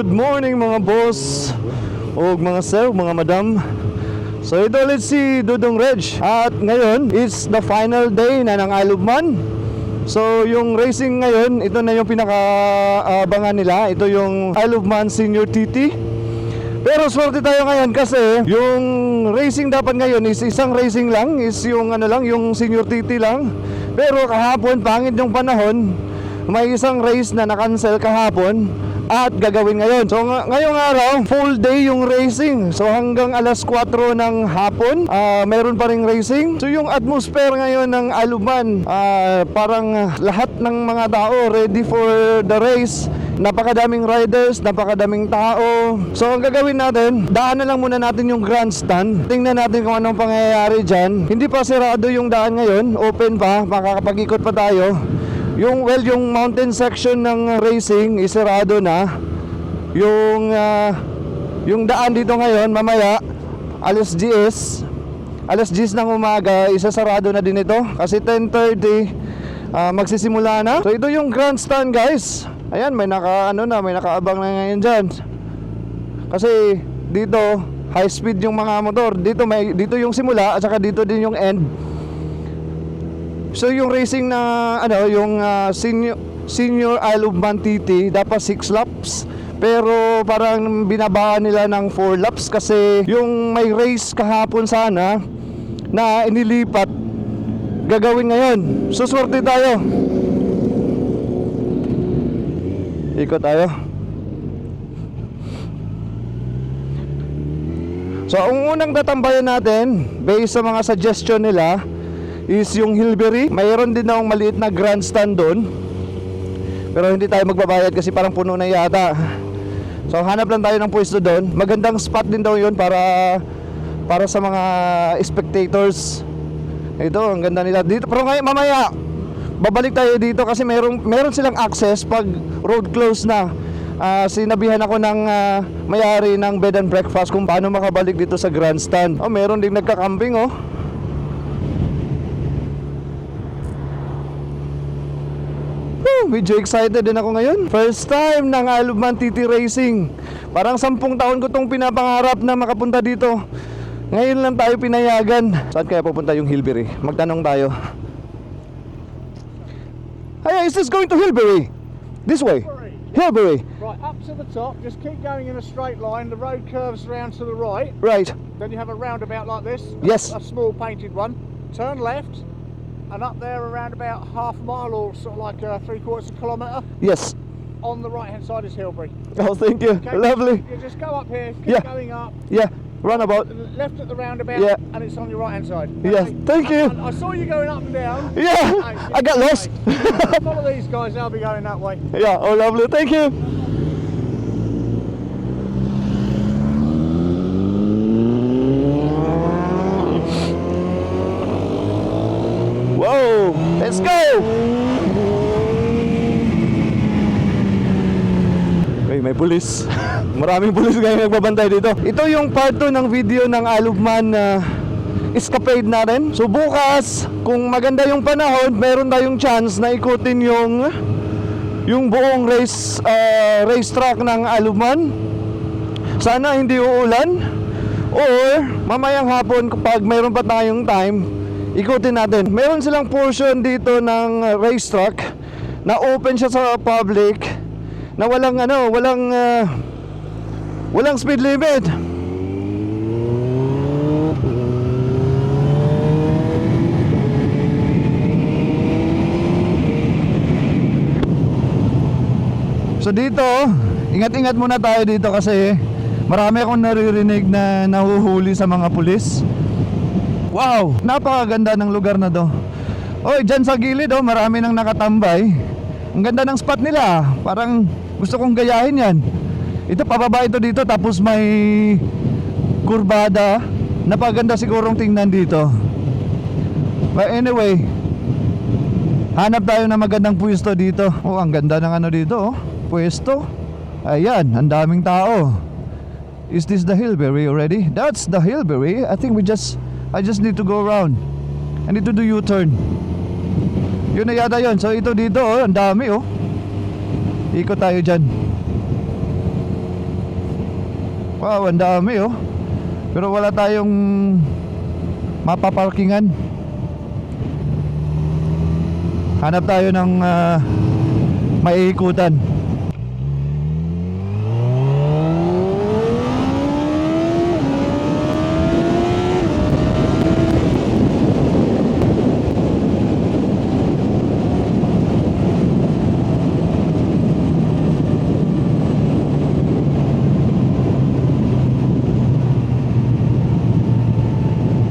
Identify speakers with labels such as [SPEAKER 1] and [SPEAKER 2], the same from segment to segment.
[SPEAKER 1] Good morning mga boss. O mga sir, mga madam. So ito ulit si Dudong Reg. At ngayon is the final day na ng Isle of Man. So yung racing ngayon, ito na yung pinaka-abangan nila. Ito yung Isle of Man Senior TT Pero swerte tayo ngayon kasi yung racing dapat ngayon is isang racing lang. Is yung ano lang, yung Senior TT lang. Pero kahapon, pangit yung panahon. May isang race na na-cancel kahapon at gagawin ngayon. So ng- ngayong araw, full day yung racing. So hanggang alas 4 ng hapon, ah, meron pa ring racing. So yung atmosphere ngayon ng Aluman, ah, parang lahat ng mga tao ready for the race. Napakadaming riders, napakadaming tao. So ang gagawin natin, daanan lang muna natin yung grandstand. Tingnan natin kung anong pangyayari dyan. Hindi pa sirado yung daan ngayon, open pa, makakapag-ikot pa tayo. Yung well yung mountain section ng racing isarado na. Yung ah, yung daan dito ngayon mamaya alas 10 alas 10 ng umaga isasarado na din ito kasi 10:30 ah, magsisimula na. So ito yung grandstand guys. Ayan may naka ano na may nakaabang na ngayon diyan. Kasi dito high speed yung mga motor. Dito may dito yung simula at saka dito din yung end. So yung racing na ano, yung ah, senior senior Isle of Man TT dapat 6 laps. Pero parang binabaan nila ng 4 laps kasi yung may race kahapon sana na inilipat gagawin ngayon. So swerte tayo. Ikot tayo. So ang unang tatambayan natin based sa mga suggestion nila is yung Hilberry. Mayroon din akong maliit na grandstand doon. Pero hindi tayo magbabayad kasi parang puno na yata. So hanap lang tayo ng pwesto doon. Magandang spot din daw 'yon para para sa mga spectators. Ito, ang ganda nila dito. Pero ngayon mamaya babalik tayo dito kasi meron meron silang access pag road close na. Ah, sinabihan ako ng ah, may-ari ng bed and breakfast kung paano makabalik dito sa grandstand. Oh, meron ding nagka-camping oh. Woo, medyo excited din ako ngayon. First time ng Isle of Man TT Racing. Parang sampung taon ko tong pinapangarap na makapunta dito. Ngayon lang tayo pinayagan. Saan kaya pupunta yung Hilberry? Magtanong tayo. Hey, is this going to Hilberry? This way. Hilberry.
[SPEAKER 2] Right, up to the top, just keep going in a straight line. The road curves around to the right.
[SPEAKER 1] Right.
[SPEAKER 2] Then you have a roundabout like this.
[SPEAKER 1] Yes.
[SPEAKER 2] A small painted one. Turn left, and up there around about half a mile or sort of like uh, three quarters of a kilometre.
[SPEAKER 1] Yes.
[SPEAKER 2] On the right hand side is Hillbury.
[SPEAKER 1] Oh, thank you.
[SPEAKER 2] Okay,
[SPEAKER 1] Lovely.
[SPEAKER 2] You just go up here, keep
[SPEAKER 1] Yeah.
[SPEAKER 2] going up.
[SPEAKER 1] Yeah. Runabout.
[SPEAKER 2] Left at the roundabout,
[SPEAKER 1] Yeah.
[SPEAKER 2] and it's on your right hand side.
[SPEAKER 1] Yes. Thank you.
[SPEAKER 2] I, I saw you going up and down.
[SPEAKER 1] Yeah. I got lost.
[SPEAKER 2] Follow these guys, they'll be going that way.
[SPEAKER 1] yeah. Oh, lovely. Thank you. Let's go! Ay, may pulis. Maraming pulis ngayon nagbabantay dito. Ito yung part 2 ng video ng Alubman na escapade natin. So bukas, kung maganda yung panahon, meron tayong chance na ikutin yung yung buong race uh, racetrack ng Alubman. Sana hindi uulan or mamayang hapon kapag mayroon pa tayong time, ikutin natin. Meron silang portion dito ng uh, racetrack na open siya sa public na walang ano, walang uh, walang speed limit. So dito, ingat-ingat muna tayo dito kasi marami akong naririnig na nahuhuli sa mga pulis. Wow, napakaganda ng lugar na to. Oy, dyan sa gilid oh, marami nang nakatambay. Ang ganda ng spot nila. Parang gusto kong gayahin yan. Ito, pababa ito dito tapos may kurbada. Napaganda sigurong tingnan dito. But anyway, hanap tayo ng magandang pwesto dito. Oh, ang ganda ng ano dito oh. Pwesto. Ayan, ang daming tao. Is this the Hillberry already? That's the Hillberry. I think we just I just need to go around. I need to do U-turn. Yun na yata yun. So ito dito oh, ang dami oh. Ikot tayo dyan. Wow, ang dami oh. Pero wala tayong mapaparkingan. Hanap tayo ng uh, maiikutan.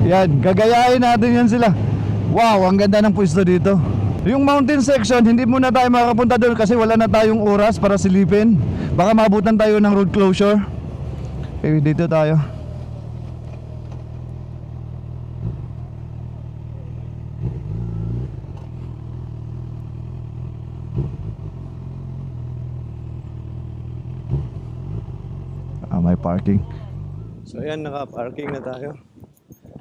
[SPEAKER 1] Yan, gagayahin natin yan sila. Wow, ang ganda ng pwesto dito. Yung mountain section, hindi muna tayo makapunta doon kasi wala na tayong oras para silipin. Baka mabutan tayo ng road closure. Okay, dito tayo. Ah, may parking. So ayan, naka-parking na tayo.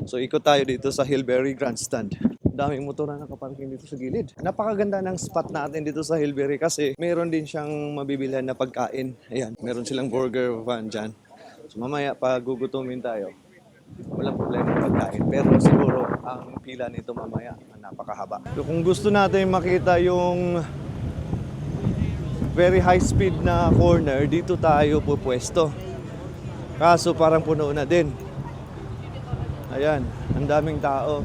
[SPEAKER 1] So ikot tayo dito sa Hillberry Grandstand. Daming motor na nakaparking dito sa gilid. Napakaganda ng spot natin dito sa Hillberry kasi meron din siyang mabibilhan na pagkain. Ayan, meron silang burger van dyan. So mamaya pag gugutumin tayo, walang problema pagkain. Pero siguro ang pila nito mamaya napakahaba. So kung gusto natin makita yung very high speed na corner, dito tayo pupwesto. Kaso parang puno na din. Ayan, ang daming tao.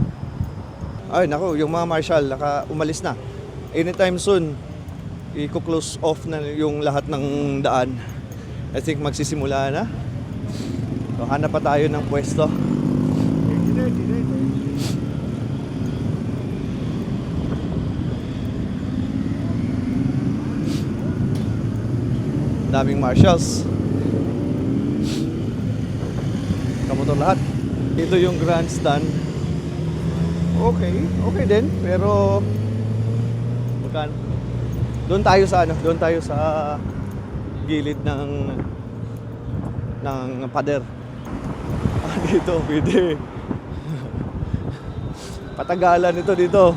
[SPEAKER 1] Ay, nako, yung mga marshal, naka umalis na. Anytime soon, i-close off na yung lahat ng daan. I think magsisimula na. So, hanap pa tayo ng pwesto. Daming marshals. Kamotor lahat. Ito yung grandstand. Okay, okay din. Pero magkano? Doon tayo sa ano, doon tayo sa gilid ng ng pader. Ah, dito, pwede. Patagalan ito dito.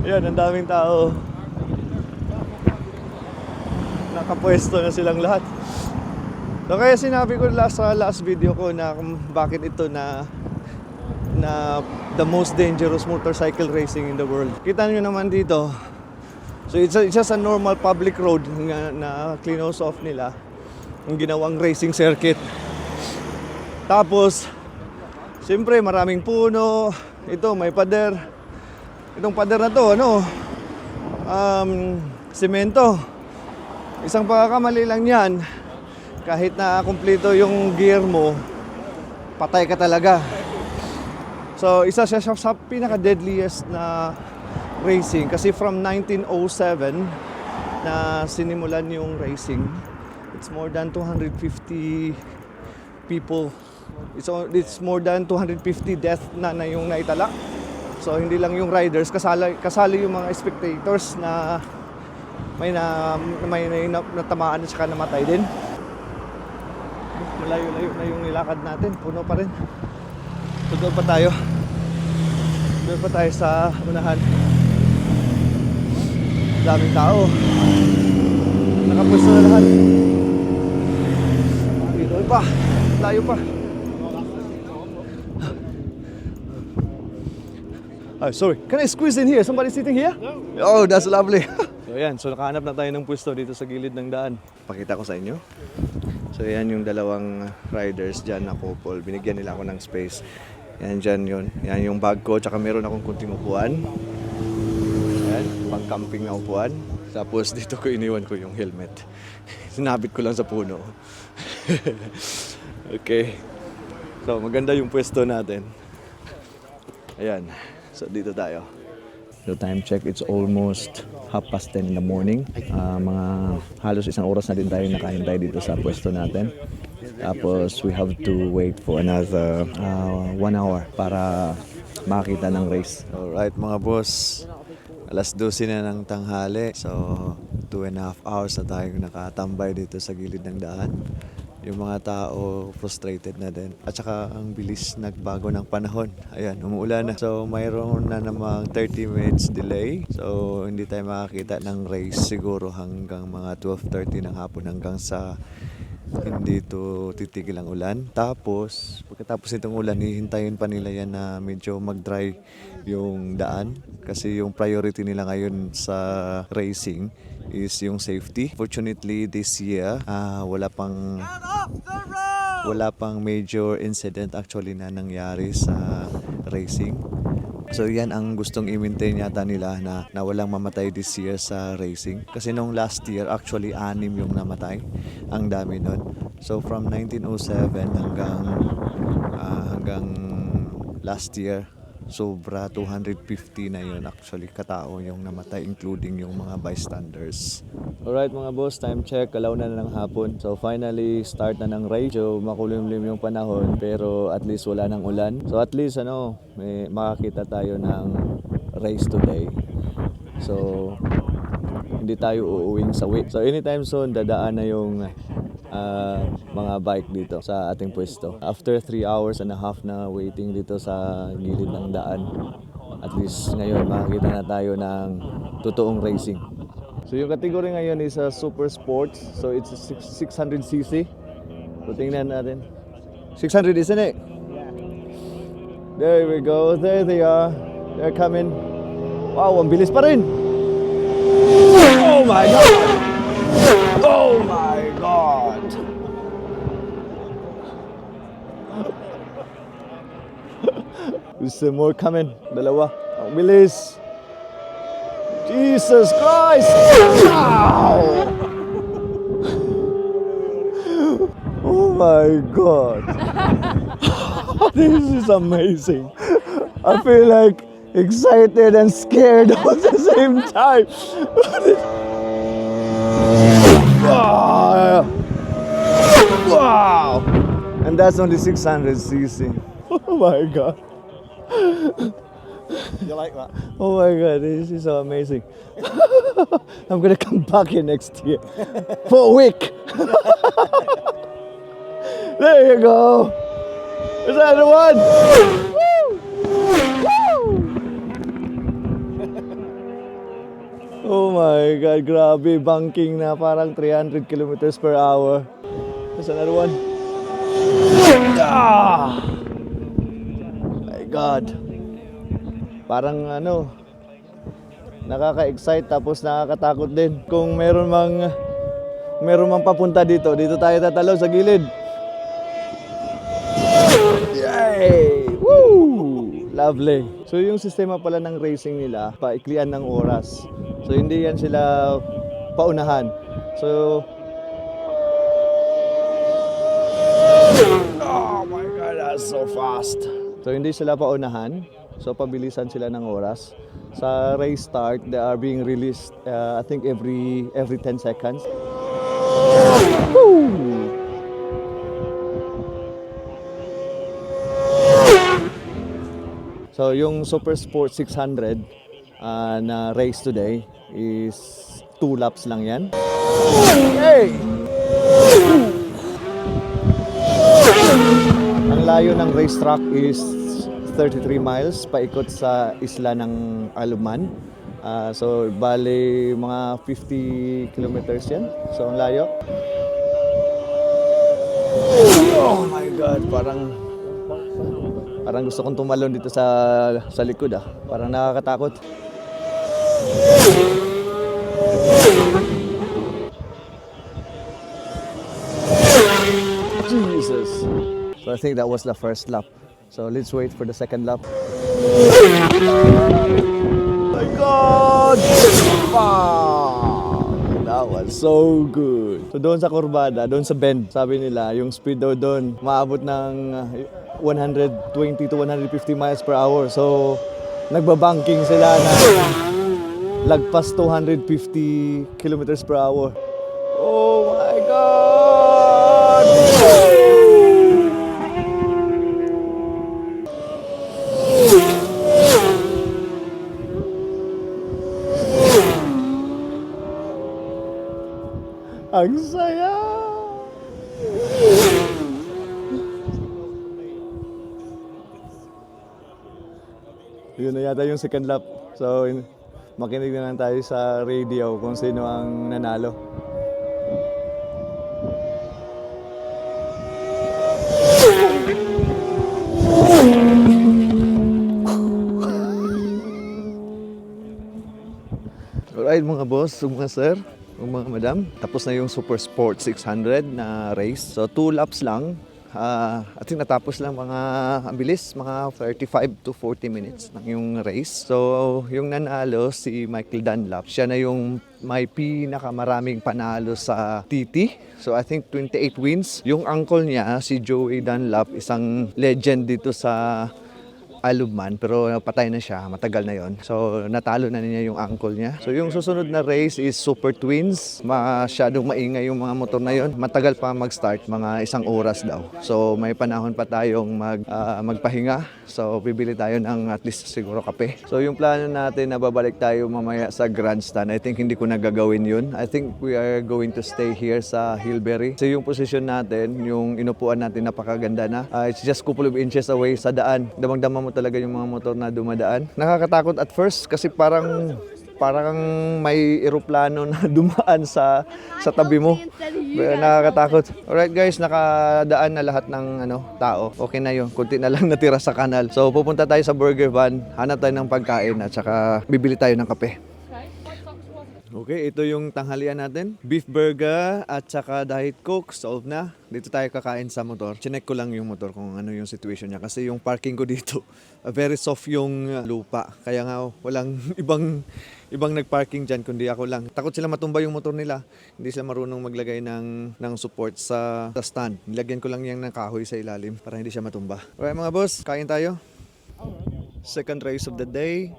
[SPEAKER 1] Ayan, ang daming tao. Nakapwesto na silang lahat. So kaya sinabi ko last sa last video ko na bakit ito na na the most dangerous motorcycle racing in the world. Kita nyo naman dito. So it's, a- it's just a normal public road nga, na cleanose off nila. Ang ginawang racing circuit. Tapos, siyempre maraming puno. Ito, may pader. Itong pader na to, ano? Um, semento. Isang pagkakamali lang yan. Kahit na kumpleto yung gear mo, patay ka talaga. So, isa siya sa, pinaka-deadliest na racing kasi from 1907 na sinimulan yung racing. It's more than 250 people. It's, it's more than 250 death na, na yung naitala. So, hindi lang yung riders, kasali, kasali yung mga spectators na may na may na, natamaan at saka namatay din. Malayo-layo na yung nilakad natin. Puno pa rin. Tugal pa tayo. Doon pa tayo sa unahan. Daming tao. Nakapwesto na lahat. Dito pa. Layo pa. Oh, sorry. Can I squeeze in here? Somebody sitting here? Oh, that's lovely. so, ayan. So, nakahanap na tayo ng pwesto dito sa gilid ng daan. Pakita ko sa inyo. So, yan yung dalawang riders dyan na couple. Binigyan nila ako ng space. Yan dyan yun. Yan yung bag ko. Tsaka meron akong kunting upuan. Yan. Pang camping na upuan. Tapos dito ko iniwan ko yung helmet. Sinabit ko lang sa puno. okay. So, maganda yung pwesto natin. Ayan. So, dito tayo. So, time check, it's almost half past 10 in the morning. Ah, mga halos isang oras na din tayo nakahintay dito sa pwesto natin. Tapos, we have to wait for another ah, one hour para makita ng race. Alright, mga boss. Alas 12 na ng tanghali. So, two and a half hours na tayo nakatambay dito sa gilid ng daan. Yung mga tao frustrated na din. At saka ang bilis nagbago ng panahon. Ayan, umuulan na. So mayroon na namang 30 minutes delay. So hindi tayo makakita ng race siguro hanggang mga 12.30 ng hapon hanggang sa Hindi to titigil ang ulan. Tapos, pagkatapos nitong ulan, hihintayin pa nila yan na medyo mag-dry yung daan. Kasi yung priority nila ngayon sa racing is yung safety. Fortunately, this year, ah, wala pang wala pang major incident actually na nangyari sa racing. So yan ang gustong i-maintain yata nila na, na walang mamatay this year sa racing. Kasi nung last year, actually anim yung namatay. Ang dami nun. So from 1907 hanggang ah, hanggang last year, sobra 250 na yun actually katao yung namatay including yung mga bystanders. Alright mga boss, time check, alaw na ng hapon. So finally, start na ng race. So makulimlim yung panahon pero at least wala ng ulan. So at least ano, may makakita tayo ng race today. So hindi tayo uuwing sa week. So anytime soon, dadaan na yung ah, mga bike dito sa ating pwesto. After 3 hours and a half na waiting dito sa gilid ng daan, at least ngayon makakita na tayo ng totoong racing. So yung category ngayon is a super sports. So it's a six- 600cc. So tingnan natin. 600 isn't it? There we go. There they are. They're coming. Wow, ang bilis pa rin. Oh my god! Oh my god! There's some more coming. Dalawa. Ang bilis. Jesus Christ! Wow! Oh my god. this is amazing. I feel like excited and scared at the same time. wow. wow. And that's only 600cc. Oh my god.
[SPEAKER 2] You like that?
[SPEAKER 1] Oh my god, this is so amazing. I'm gonna come back here next year for a week. there you go. Is that the one? Oh my god, grabe, banking na parang 300 kilometers per hour. There's another one. Ah! My god. Parang ano, nakaka-excite tapos nakakatakot din. Kung meron mang meron mang papunta dito, dito tayo tatalo sa gilid. Yay! Lovely. So yung sistema pala ng racing nila, paiklian ng oras. So hindi yan sila paunahan. So Oh my god, that's so fast. So hindi sila paunahan. So pabilisan sila ng oras. Sa race start, they are being released uh, I think every every 10 seconds. Woo! So yung Super Sport 600 uh, na race today is 2 laps lang yan. Hey! Ang layo ng racetrack is 33 miles paikot sa isla ng Aluman. Ah, so bali mga 50 kilometers yan. So ang layo. Oh my god, parang parang gusto kong tumalon dito sa sa likod ah. Parang nakakatakot. Jesus. So I think that was the first lap. So let's wait for the second lap. my God! Wow! That was so good. So doon sa kurbada, doon sa bend, sabi nila, yung speed daw doon, maabot ng uh, 120 to 150 miles per hour. So, nagbabanking sila na lagpas 250 kilometers per hour. Oh my God! Ang saya! Yun na yata yung second lap. So, makinig na lang tayo sa radio kung sino ang nanalo. Alright mga boss, mga sir, mga madam. Tapos na yung Super Sport 600 na race. So 2 laps lang. Ah, I think natapos lang mga, ang bilis, mga 35 to 40 minutes lang yung race. So, yung nanalo, si Michael Dunlap, siya na yung may pinakamaraming panalo sa TT. So, I think 28 wins. Yung uncle niya, si Joey Dunlap, isang legend dito sa Alubman pero patay na siya, matagal na yon. So natalo na niya yung uncle niya. So yung susunod na race is Super Twins. Masyadong maingay yung mga motor na yon. Matagal pa mag-start, mga isang oras daw. So may panahon pa tayong mag, ah, magpahinga. So bibili tayo ng at least siguro kape. So yung plano natin na babalik tayo mamaya sa grandstand, I think hindi ko nagagawin yun. I think we are going to stay here sa Hillberry. So yung position natin, yung inupuan natin napakaganda na. Ah, it's just couple of inches away sa daan. Damang-dama mo talaga yung mga motor na dumadaan. Nakakatakot at first kasi parang parang may eroplano na dumaan sa sa tabi mo. Pero nakakatakot. Alright guys, nakadaan na lahat ng ano, tao. Okay na yun. Kunti na lang natira sa kanal. So pupunta tayo sa burger van, hanap tayo ng pagkain at saka bibili tayo ng kape. Okay, ito yung tanghalian natin. Beef burger at saka diet coke, solve na. Dito tayo kakain sa motor. Chinek ko lang yung motor kung ano yung situation niya. Kasi yung parking ko dito, very soft yung uh, lupa. Kaya nga walang ibang ibang nagparking dyan kundi ako lang. Takot sila matumba yung motor nila. Hindi sila marunong maglagay ng, ng support sa, sa stand. Nilagyan ko lang yan ng kahoy sa ilalim para hindi siya matumba. Okay mga boss, kain tayo. Second race of the day.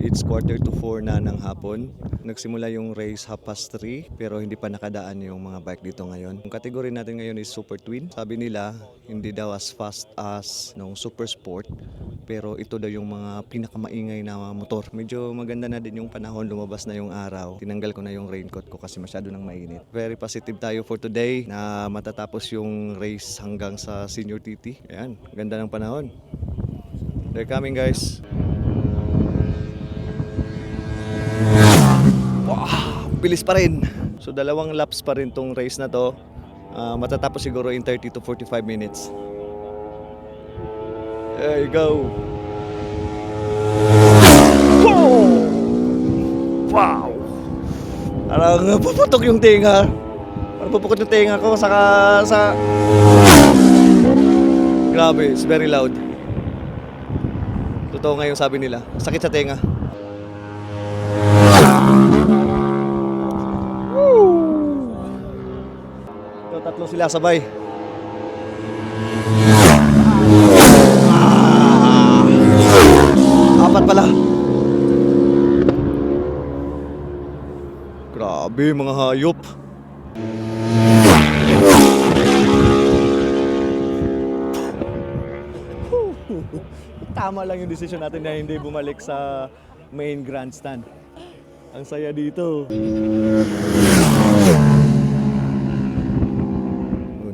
[SPEAKER 1] It's quarter to four na ng hapon. Nagsimula yung race half past three pero hindi pa nakadaan yung mga bike dito ngayon. Yung category natin ngayon is Super Twin. Sabi nila, hindi daw as fast as nung Super Sport pero ito daw yung mga pinakamaingay na motor. Medyo maganda na din yung panahon, lumabas na yung araw. Tinanggal ko na yung raincoat ko kasi masyado nang mainit. Very positive tayo for today na matatapos yung race hanggang sa Senior TT. Ayan, ganda ng panahon. They're coming guys. Bilis pa rin. So dalawang laps pa rin tong race na to. Ah, matatapos siguro in 30 to 45 minutes. There you go. Wow! Parang puputok yung tinga. Parang pupukot yung tinga ko saka sa... Grabe, it's very loud. Totoo nga yung sabi nila. Sakit sa tenga. Tatlo sila sabay. Ah! Apat pala. Grabe, mga hayop. Tama lang yung decision natin na hindi bumalik sa main grandstand. Ang saya dito. Oh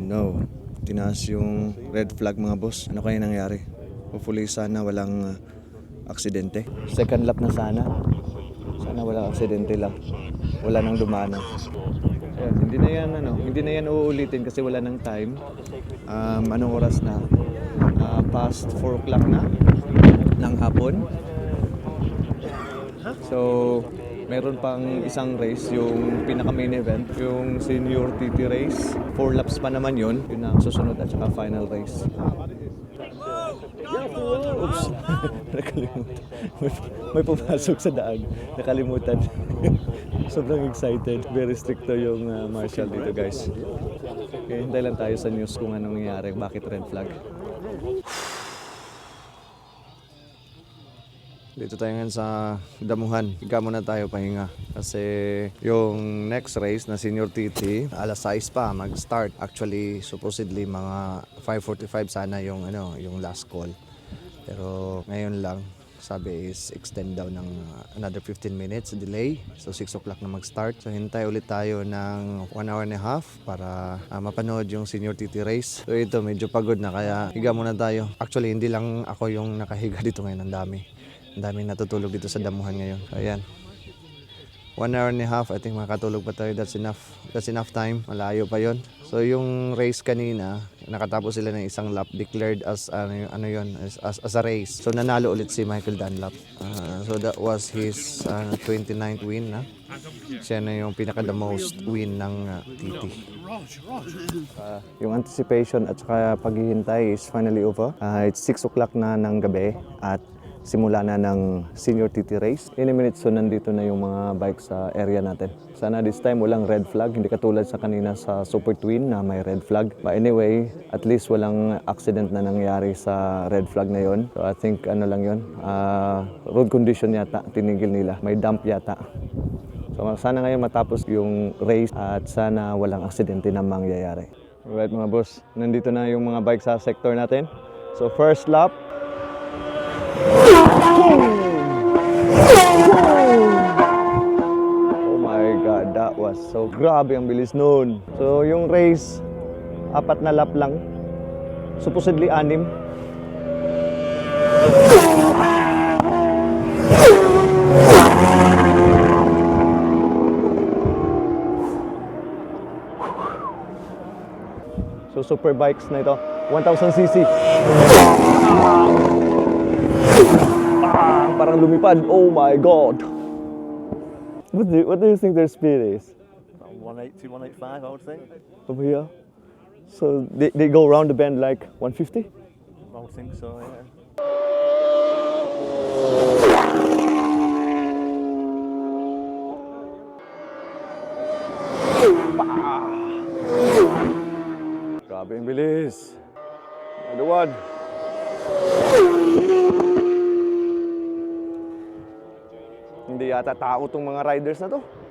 [SPEAKER 1] no. Tinaas yung red flag mga boss. Ano kaya nangyari? Hopefully sana walang uh, aksidente. Second lap na sana. Sana walang aksidente lang. Wala nang dumana. Ayan, hindi na yan ano, hindi na yan uulitin kasi wala nang time. Um, anong oras na? Ah, past 4 o'clock na ng hapon. So, meron pang isang race, yung pinaka main event, yung senior TT race. Four laps pa naman yun. Yun ang susunod at saka final race. Oops. Nakalimutan. May, pumasok sa daan. Nakalimutan. Sobrang excited. Very stricto yung uh, marshal dito guys. Okay, hintay lang tayo sa news kung anong nangyayari. Bakit red flag. Dito tayo ngayon sa damuhan. Higa muna tayo pahinga. Kasi yung next race na senior TT, alas 6 pa mag-start. Actually, supposedly mga 5.45 sana yung, ano, yung last call. Pero ngayon lang, sabi is extend daw ng another 15 minutes delay. So 6 o'clock na mag-start. So hintay ulit tayo ng 1 hour and a half para uh, mapanood yung senior TT race. So ito, medyo pagod na kaya higa muna tayo. Actually, hindi lang ako yung nakahiga dito ngayon. Ang dami. Daming natutulog dito sa damuhan ngayon. Ayan. One hour and a half, I think makatulog pa tayo. That's enough. That's enough time. Malayo pa yon. So yung race kanina, nakatapos sila ng isang lap declared as ano, ano yun as, as, as a race so nanalo ulit si Michael Dunlap Ah, so that was his ano, 29th win na siya na yung pinaka the most win ng ah, TT Ah, yung anticipation at saka paghihintay is finally over Ah, it's 6 o'clock na ng gabi at simula na ng senior TT race. In a minute, so nandito na yung mga bike sa area natin. Sana this time walang red flag, hindi katulad sa kanina sa Super Twin na may red flag. But anyway, at least walang accident na nangyari sa red flag na yon. So I think ano lang yon, ah, road condition yata, tinigil nila. May dump yata. So sana ngayon matapos yung race at sana walang aksidente na mangyayari. Alright mga boss, nandito na yung mga bike sa sector natin. So first lap, Was so grabe ang bilis noon. So yung race, apat na lap lang. Supposedly anim. So super bikes na ito, 1000cc. Ah, parang lumipad. Oh my God. What do, what do you think their speed is?
[SPEAKER 3] 180, 185, I would think.
[SPEAKER 1] Over here? So they, they go around the bend like 150?
[SPEAKER 3] I would think so, yeah.
[SPEAKER 1] Grabe ang bilis. Another one. Hindi yata tao tong mga riders na to.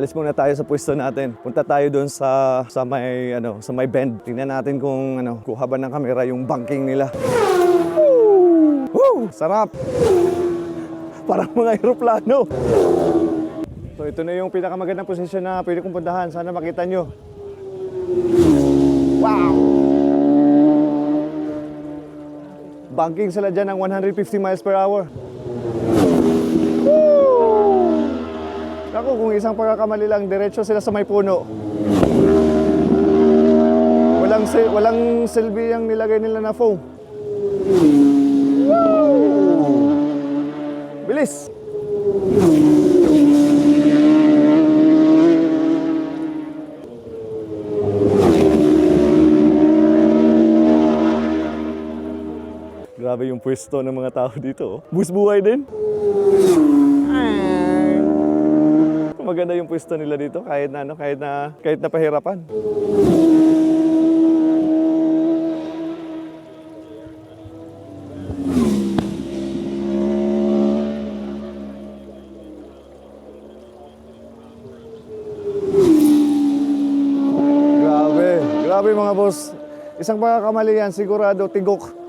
[SPEAKER 1] Alis muna tayo sa pwesto natin. Punta tayo doon sa sa may ano, sa may bend. Tingnan natin kung ano, kuha ba ng kamera yung banking nila. Woo! Woo! Sarap. Parang mga eroplano. So ito na yung pinakamagandang posisyon na pwede kong puntahan. Sana makita nyo. Wow! Banking sila dyan ng 150 miles per hour. Ako, kung isang pagkakamali lang, diretso sila sa may puno. Walang, sil- walang silbi yung nilagay nila na foam. Woo! Bilis! Grabe yung pwesto ng mga tao dito. oh. Bus buhay din. Maganda yung pwesto nila dito kahit na ano, kahit na kahit na pahirapan. Grabe, grabe mga boss. Isang pagkakamali yan, sigurado tigok.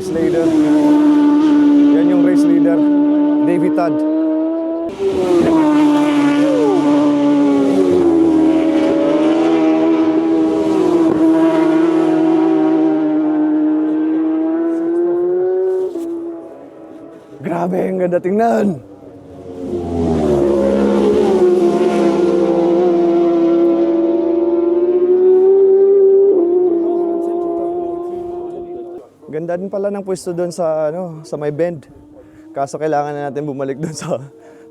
[SPEAKER 1] Ito yung Din pala ng pwesto doon sa ano, sa may bend. Kaso kailangan na natin bumalik doon sa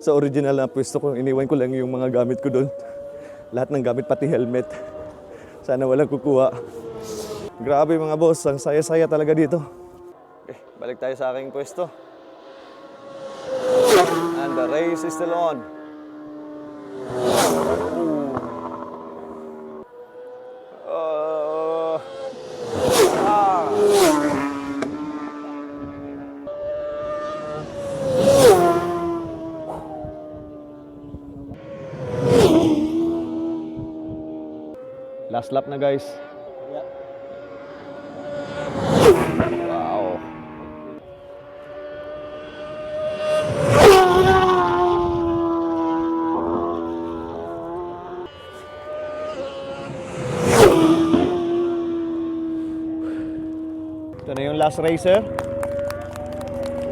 [SPEAKER 1] sa original na pwesto ko. Iniwan ko lang yung mga gamit ko doon. Lahat ng gamit pati helmet. Sana walang kukuha. Grabe mga boss, ang saya-saya talaga dito. Okay, balik tayo sa aking pwesto. And the race is still on. Last lap na guys. Wow. Ito na yung last racer.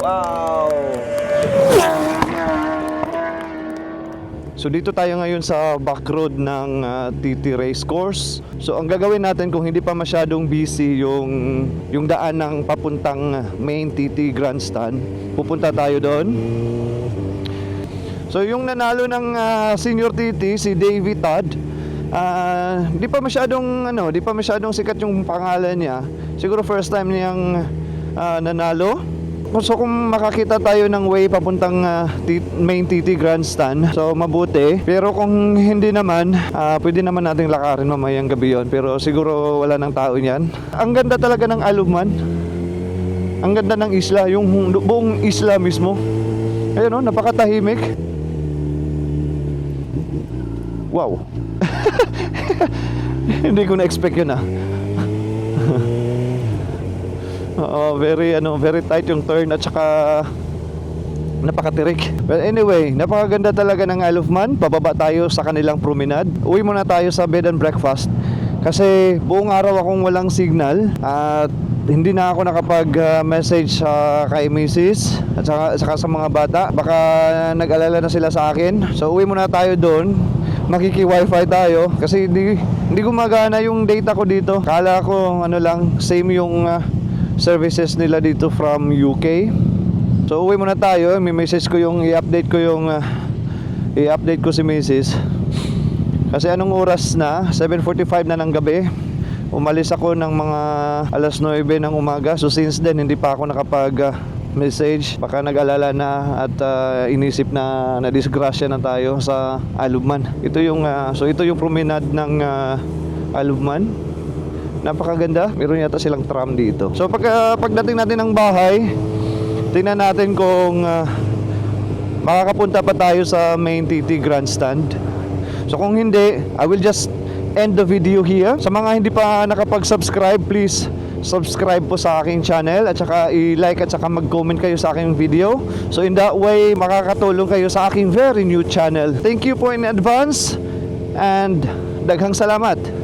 [SPEAKER 1] Wow! So dito tayo ngayon sa back road ng ah, TT Race Course. So ang gagawin natin kung hindi pa masyadong busy yung yung daan ng papuntang main TT Grandstand, pupunta tayo doon. So yung nanalo ng ah, senior TT si Davy Todd, ah, di pa masyadong ano, di pa masyadong sikat yung pangalan niya. Siguro first time niyang ah, nanalo. So kung makakita tayo ng way papuntang T- main TT Grandstand, so mabuti. Pero kung hindi naman, ah, pwede naman nating lakarin mamayang gabi yon. Pero siguro wala nang tao niyan. Ang ganda talaga ng Aluman. Ang ganda ng isla, yung buong isla mismo. Ayun oh, napakatahimik. Wow. Hindi ko na-expect yun ah. Oo, very ano, very tight yung turn at saka napakatirik. But anyway, napakaganda talaga ng Isle of Man. Bababa tayo sa kanilang promenade. Uwi muna tayo sa bed and breakfast. Kasi buong araw akong walang signal at hindi na ako nakapag-message sa kay Mrs. at saka, saka sa mga bata. Baka nag-alala na sila sa akin. So uwi muna tayo doon. Makiki-wifi tayo kasi hindi, hindi gumagana yung data ko dito. Kala ko ano lang, same yung ah, services nila dito from UK. So uwi muna tayo, may message ko yung i-update ko yung ah, i-update ko si Mrs. Kasi anong oras na? 7.45 na ng gabi. Umalis ako ng mga alas 9 ng umaga. So since then hindi pa ako nakapag ah, message. Baka nag-alala na at ah, inisip na na disgrasya na tayo sa Alubman. Ito yung ah, so ito yung promenade ng ah, Alubman. Napakaganda. Meron yata silang tram dito. So pag ah, pagdating natin ng bahay, tingnan natin kung ah, makakapunta pa tayo sa main TT Grandstand. So kung hindi, I will just end the video here. Sa mga hindi pa nakapag-subscribe, please subscribe po sa aking channel at saka i-like at saka mag-comment kayo sa aking video. So in that way, makakatulong kayo sa aking very new channel. Thank you po in advance and daghang salamat.